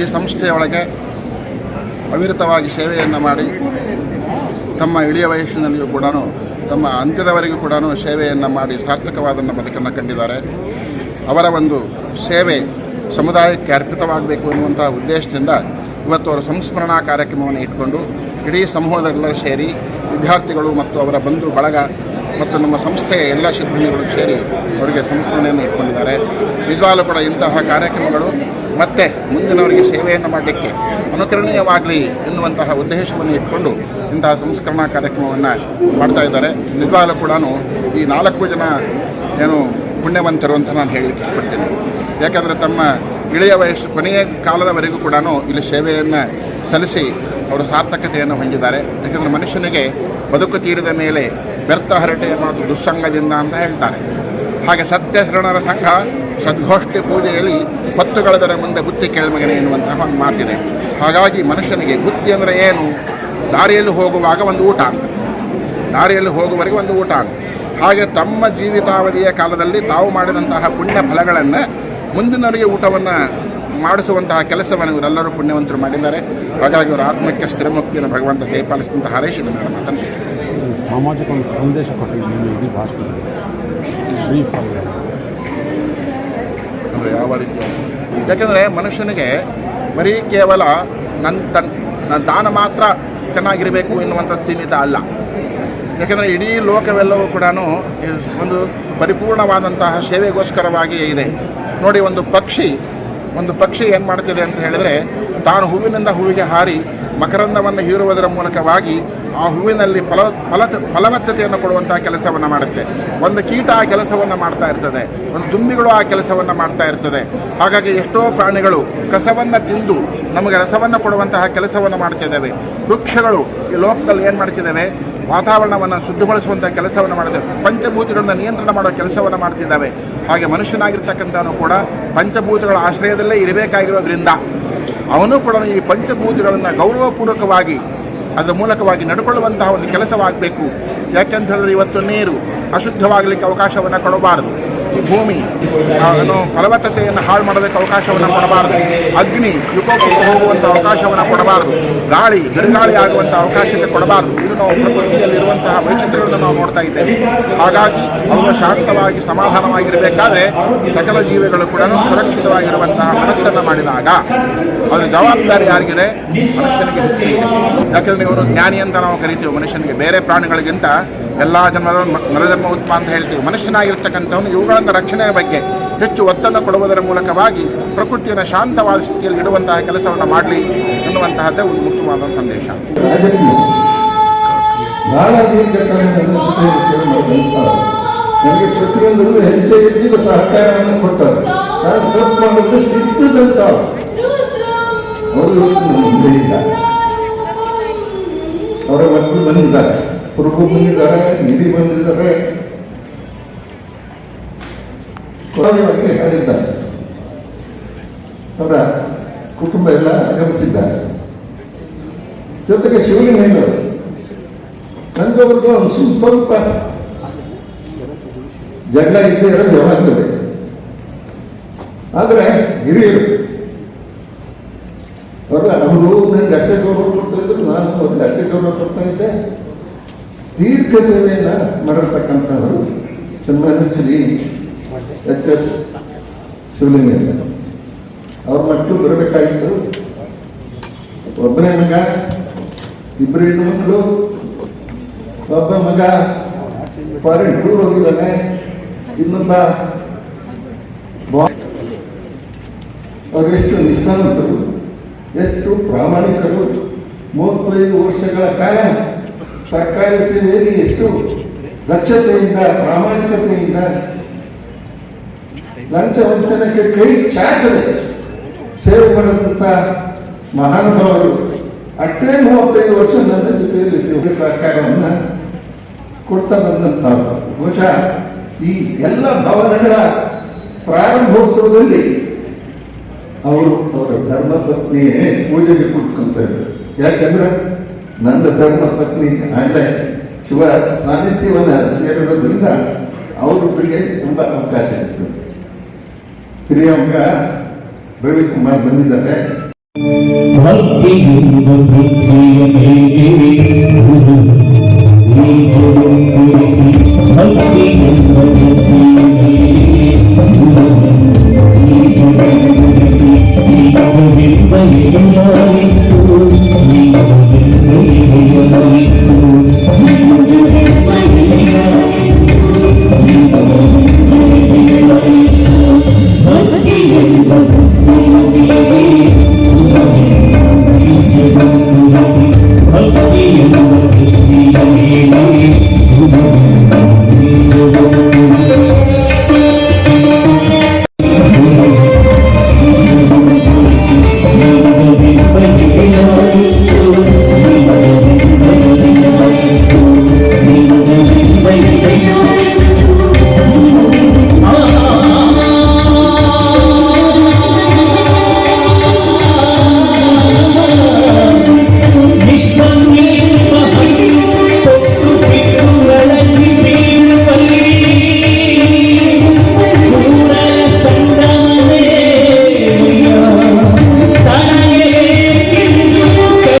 ಈ ಸಂಸ್ಥೆಯೊಳಗೆ ಅವಿರತವಾಗಿ ಸೇವೆಯನ್ನು ಮಾಡಿ ತಮ್ಮ ಇಳಿಯ ವಯಸ್ಸಿನಲ್ಲಿಯೂ ಕೂಡ ತಮ್ಮ ಅಂತ್ಯದವರೆಗೂ ಕೂಡ ಸೇವೆಯನ್ನು ಮಾಡಿ ಸಾರ್ಥಕವಾದ ಬದುಕನ್ನು ಕಂಡಿದ್ದಾರೆ. ಅವರ ಒಂದು ಸೇವೆ ಸಮುದಾಯಕ್ಕೆ ಅರ್ಪಿತವಾಗಬೇಕು ಎನ್ನುವಂಥ ಉದ್ದೇಶದಿಂದ ಇವತ್ತು ಅವರ ಸಂಸ್ಮರಣಾ ಕಾರ್ಯಕ್ರಮವನ್ನು ಇಟ್ಕೊಂಡು ಇಡೀ ಸಮೂಹದೆಲ್ಲರೂ ಸೇರಿ ವಿದ್ಯಾರ್ಥಿಗಳು ಮತ್ತು ಅವರ ಬಂಧು ಬಳಗ ಮತ್ತು ನಮ್ಮ ಸಂಸ್ಥೆಯ ಎಲ್ಲ ಸಿಬ್ಬಂದಿಗಳು ಸೇರಿ ಅವರಿಗೆ ಸಂಸ್ಮರಣೆಯನ್ನು ಇಟ್ಕೊಂಡಿದ್ದಾರೆ. ನಿಜವಾಗಲೂ ಕೂಡ ಇಂತಹ ಕಾರ್ಯಕ್ರಮಗಳು ಮತ್ತೆ ಮುಂದಿನವರಿಗೆ ಸೇವೆಯನ್ನು ಮಾಡಲಿಕ್ಕೆ ಅನುಕರಣೀಯವಾಗಲಿ ಎನ್ನುವಂತಹ ಉದ್ದೇಶವನ್ನು ಇಟ್ಕೊಂಡು ಇಂತಹ ಸಂಸ್ಕರಣಾ ಕಾರ್ಯಕ್ರಮವನ್ನು ಮಾಡ್ತಾ ಇದ್ದಾರೆ. ನಿಜವಾಗಲೂ ಕೂಡ ಈ ನಾಲ್ಕು ಜನ ಏನು ಪುಣ್ಯವಂತರು ಅಂತ ನಾನು ಹೇಳಲಿಕ್ಕೆ ಇಷ್ಟಪಡ್ತೀನಿ. ಯಾಕಂದರೆ ತಮ್ಮ ಇಳೆಯ ವಯಸ್ಸು, ಕೊನೆಯ ಕಾಲದವರೆಗೂ ಕೂಡ ಇಲ್ಲಿ ಸೇವೆಯನ್ನು ಸಲ್ಲಿಸಿ ಅವರು ಸಾರ್ಥಕತೆಯನ್ನು ಹೊಂದಿದ್ದಾರೆ. ಯಾಕಂದರೆ ಮನುಷ್ಯನಿಗೆ ಬದುಕು ತೀರಿದ ಮೇಲೆ ವ್ಯರ್ಥ ಹರಟೆ ಅನ್ನೋದು ದುಸ್ಸಂಗದಿಂದ ಅಂತ ಹೇಳ್ತಾರೆ. ಹಾಗೆ ಸತ್ಯ ಶರಣರ ಸಂಘ ಸದ್ಗೋಷ್ಠಿ ಪೂಜೆಯಲ್ಲಿ ಹೊತ್ತುಗಳದರ ಮುಂದೆ ಬುತ್ತಿ ಕೆಳಮಗನೆ ಎನ್ನುವಂತಹ ಒಂದು ಮಾತಿದೆ. ಹಾಗಾಗಿ ಮನುಷ್ಯನಿಗೆ ಬುತ್ತಿ ಅಂದರೆ ಏನು? ದಾರಿಯಲ್ಲಿ ಹೋಗುವಾಗ ಒಂದು ಊಟ ದಾರಿಯಲ್ಲಿ ಹೋಗುವವರೆಗೆ ಒಂದು ಊಟ ಹಾಗೆ ತಮ್ಮ ಜೀವಿತಾವಧಿಯ ಕಾಲದಲ್ಲಿ ತಾವು ಮಾಡಿದಂತಹ ಪುಣ್ಯ ಫಲಗಳನ್ನು ಮುಂದಿನವರಿಗೆ ಊಟವನ್ನು ಮಾಡಿಸುವಂತಹ ಕೆಲಸವನ್ನು ಇವರೆಲ್ಲರೂ ಪುಣ್ಯವಂತರು ಮಾಡಿದ್ದಾರೆ. ಹಾಗಾಗಿ ಅವರ ಆತ್ಮಕ್ಕೆ ಸ್ಥಿರಮುಕ್ತಿಯನ್ನು ಭಗವಂತ ದಯಪಾಲಿಸಿದಂತಹ ಹರೇಶ್ ಮಾತನ್ನು. ಸಾಮಾಜಿಕ ಒಂದು ಸಂದೇಶ ಕೊಟ್ಟಿದ್ದೀನಿ ಭಾಷೆ ಭಾಷಣ ಬ್ರೀಫ್ ಅಂದರೆ ಯಾವ ರೀತಿ ಯಾಕೆಂದರೆ ಮನುಷ್ಯನಿಗೆ ಬರೀ ಕೇವಲ ನನ್ನ ತನ್ ನನ್ನ ದಾನ ಮಾತ್ರ ಚೆನ್ನಾಗಿರಬೇಕು ಎನ್ನುವಂಥ ಸೀಮಿತ ಅಲ್ಲ. ಯಾಕೆಂದರೆ ಇಡೀ ಲೋಕವೆಲ್ಲವೂ ಕೂಡ ಒಂದು ಪರಿಪೂರ್ಣವಾದಂತಹ ಸೇವೆಗೋಸ್ಕರವಾಗಿ ಇದೆ. ನೋಡಿ, ಒಂದು ಪಕ್ಷಿ ಒಂದು ಪಕ್ಷಿ ಏನು ಮಾಡ್ತಿದೆ ಅಂತ ಹೇಳಿದರೆ, ತಾನು ಹೂವಿನಿಂದ ಹೂವಿಗೆ ಹಾರಿ ಮಕರಂದವನ್ನು ಹೀರುವುದರ ಮೂಲಕವಾಗಿ ಆ ಹೂವಿನಲ್ಲಿ ಫಲ ಫಲ, ಫಲವತ್ತತೆಯನ್ನು ಕೊಡುವಂತಹ ಕೆಲಸವನ್ನು ಮಾಡುತ್ತೆ. ಒಂದು ಕೀಟ ಆ ಕೆಲಸವನ್ನು ಮಾಡ್ತಾ ಇರ್ತದೆ. ಒಂದು ದುಂಬಿಗಳು ಆ ಕೆಲಸವನ್ನು ಮಾಡ್ತಾ ಇರ್ತದೆ. ಹಾಗಾಗಿ ಎಷ್ಟೋ ಪ್ರಾಣಿಗಳು ಕಸವನ್ನು ತಿಂದು ನಮಗೆ ರಸವನ್ನು ಕೊಡುವಂತಹ ಕೆಲಸವನ್ನು ಮಾಡ್ತಿದ್ದಾವೆ ವೃಕ್ಷಗಳು ಈ ಲೋಕದಲ್ಲಿ ಏನು ಮಾಡ್ತಿದ್ದಾವೆ? ವಾತಾವರಣವನ್ನು ಶುದ್ಧಗೊಳಿಸುವಂಥ ಕೆಲಸವನ್ನು ಮಾಡಿದೆ ಪಂಚಭೂತಗಳನ್ನ ನಿಯಂತ್ರಣ ಮಾಡೋ ಕೆಲಸವನ್ನು ಮಾಡ್ತಿದ್ದಾವೆ. ಹಾಗೆ ಮನುಷ್ಯನಾಗಿರ್ತಕ್ಕಂಥವನು ಕೂಡ ಪಂಚಭೂತಗಳ ಆಶ್ರಯದಲ್ಲೇ ಇರಬೇಕಾಗಿರೋದ್ರಿಂದ ಅವನು ಕೂಡ ಈ ಪಂಚಭೂತಗಳನ್ನು ಗೌರವಪೂರ್ವಕವಾಗಿ ಅದರ ಮೂಲಕವಾಗಿ ನಡ್ಕೊಳ್ಳುವಂತಹ ಒಂದು ಕೆಲಸವಾಗಬೇಕು. ಯಾಕೆಂತ ಹೇಳಿದ್ರೆ ಇವತ್ತು ನೀರು ಅಶುದ್ಧವಾಗಲಿಕ್ಕೆ ಅವಕಾಶವನ್ನು ಕೊಡಬಾರದು. ಈ ಭೂಮಿ ಏನು ಫಲವತ್ತತೆಯನ್ನು ಹಾಳು ಮಾಡೋದಕ್ಕೆ ಅವಕಾಶವನ್ನು ಕೊಡಬಾರದು. ಅಗ್ನಿ ವಿಕೋಪಕ್ಕೆ ಹೋಗುವಂಥ ಅವಕಾಶವನ್ನು ಕೊಡಬಾರದು. ಗಾಳಿ ಬಿರುಗಾಳಿ ಆಗುವಂಥ ಅವಕಾಶಕ್ಕೆ ಕೊಡಬಾರದು. ಇದು ನಾವು ಪ್ರಕೃತಿಯಲ್ಲಿರುವಂತಹ ವೈಚಿತ್ರ್ಯಗಳನ್ನು ನಾವು ನೋಡ್ತಾ ಇದ್ದೇವೆ. ಹಾಗಾಗಿ ಅವು ಶಾಂತವಾಗಿ ಸಮಾಧಾನವಾಗಿರಬೇಕಾದ್ರೆ ಸಕಲ ಜೀವಿಗಳು ಕೂಡ ಸುರಕ್ಷಿತವಾಗಿರುವಂತಹ ಮನಸ್ಸನ್ನು ಮಾಡಿದಾಗ ಅದರ ಜವಾಬ್ದಾರಿ ಯಾರಿಗಿದೆ? ಮನುಷ್ಯನಿಗೆ ಹೆಚ್ಚು ಇದೆ ಯಾಕಂದ್ರೆ ಇವನು ಜ್ಞಾನಿ ಅಂತ ನಾವು ಕರಿತೀವಿ. ಮನುಷ್ಯನಿಗೆ ಬೇರೆ ಪ್ರಾಣಿಗಳಿಗಿಂತ ಎಲ್ಲ ಜನ್ಮದ ನರಜನ್ಮ ಉತ್ಪ ಅಂತ ಹೇಳ್ತೀವಿ. ಮನುಷ್ಯನಾಗಿರ್ತಕ್ಕಂಥವನು ಇವುಗಳನ್ನು ರಕ್ಷಣೆಯ ಬಗ್ಗೆ ಹೆಚ್ಚು ಒತ್ತನ್ನು ಕೊಡುವುದರ ಮೂಲಕವಾಗಿ ಪ್ರಕೃತಿಯನ್ನು ಶಾಂತವಾದ ಸ್ಥಿತಿಯಲ್ಲಿ ಇಡುವಂತಹ ಕೆಲಸವನ್ನು ಮಾಡಲಿ ಎನ್ನುವಂತಹದ್ದೇ ಒಂದು ಮುಖ್ಯವಾದ ಸಂದೇಶ. ನನಗೆ ಕ್ಷತ್ರಿಯಂದರು ಹೆಚ್ಚು ಹೆಚ್ಚಿನ ಸಹಕಾರವನ್ನು ಕೊಟ್ಟರು ನಾನು ಸ್ವಲ್ಪ ಮಾಡಿದ್ದು ತಿದ್ದುದಂಥವ್ರು. ಅವರು ಅವರ ಮಕ್ಕಳು ಬಂದಿದ್ದಾರೆ. ಪ್ರಭು ಬಂದಿದ್ದಾರೆ, ನಿಧಿ ಬಂದಿದ್ದಾರೆ. ಕೊರವಾಗಿ ಹೇಳಿದ್ದಾರೆ ಅವರ ಕುಟುಂಬ ಎಲ್ಲ ಆಗಮಿಸಿದ್ದಾರೆ ಜೊತೆಗೆ ಶಿವಲಿಂಗ ನಂದವರೆಗೂ ಒಂದು ಸ್ವಲ್ಪ ಜಗಳ ಇದ್ದೇ ಇರೋ ಜವಾಬ್ದಾರಿ ಆದರೆ ಹಿರಿಯರು ಅವರ ಅವರು ನನಗೆ ಅಟ್ಟೆ ಗೌರವ ಕೊಡ್ತಾ ಇದ್ರು, ನಾನು ಒಂದು ಅಷ್ಟೇ ಗೌರವ ಕೊಡ್ತಾ ಇದ್ದೆ. ದೀರ್ಘ ಸೇವೆಯನ್ನು ಮಾಡಿರ್ತಕ್ಕಂಥವರು ಸನ್ಮಾನ್ಯ ಶ್ರೀ ಎಚ್ ಎಸ್ ಶಿವಲಿಂಗಯ್ಯ. ಅವ್ರ ಮಕ್ಕಳು ಬರಬೇಕಾಗಿತ್ತು. ಒಬ್ಬನೇ ಮಗ, ಇಬ್ಬರು ಹೆಣ್ಣು ಮಕ್ಕಳು, ಒಬ್ಬ ಮಗ, ಫಾರಿನ್ ಟೂರ್ ಹೋಗಿದ್ದಾನೆ. ಇನ್ನೊಬ್ಬ ಅವರೆಷ್ಟು ನಿಷ್ಠಾವಂತರು, ಎಷ್ಟು ಪ್ರಾಮಾಣಿಕರು, ಮೂವತ್ತೈದು ವರ್ಷಗಳ ಕಾಲ ಸರ್ಕಾರಿ ಸೇವೆಯಲ್ಲಿ ಎಷ್ಟು ದಕ್ಷತೆಯಿಂದ, ಪ್ರಾಮಾಣಿಕತೆಯಿಂದ ಲಂಚ ವಂಚನಕ್ಕೆ ಕೈ ಚಾಚದೆ ಸೇವೆ ಮಾಡಿದಂಥ ಮಹಾನುಭಾವರು ಅಷ್ಟೇ ಮೂವತ್ತೈದು ವರ್ಷ ನನ್ನ ಜೊತೆಯಲ್ಲಿ ಸೇವೆ ಸಹಕಾರವನ್ನು ಕೊಡ್ತಾ ಬಂದಂಥವ್ರು. ಬಹುಶಃ ಈ ಎಲ್ಲ ಭವನಗಳ ಪ್ರಾರಂಭೋತ್ಸವದಲ್ಲಿ ಅವರು ಅವರ ಧರ್ಮ ಪತ್ನಿಯೇ ಪೂಜೆಗೆ ಕೂತ್ಕೊಂತ ಇದ್ದಾರೆ. ಯಾಕಂದ್ರೆ ನನ್ನ ಧರ್ಮ ಪತ್ನಿ ಆಗಲೇ ಶಿವ ಸಾನ್ನಿಧ್ಯವನ್ನು ಸೇರಿರೋದ್ರಿಂದ ಅವರೊಬ್ಬರಿಗೆ ತುಂಬಾ ಅವಕಾಶ ಇತ್ತು. ಹಿರಿಯ ಮಗ ರವಿಕುಮಾರ್ ಬಂದಿದ್ದಾರೆ. ಭಕ್ತಿಯಿಂದ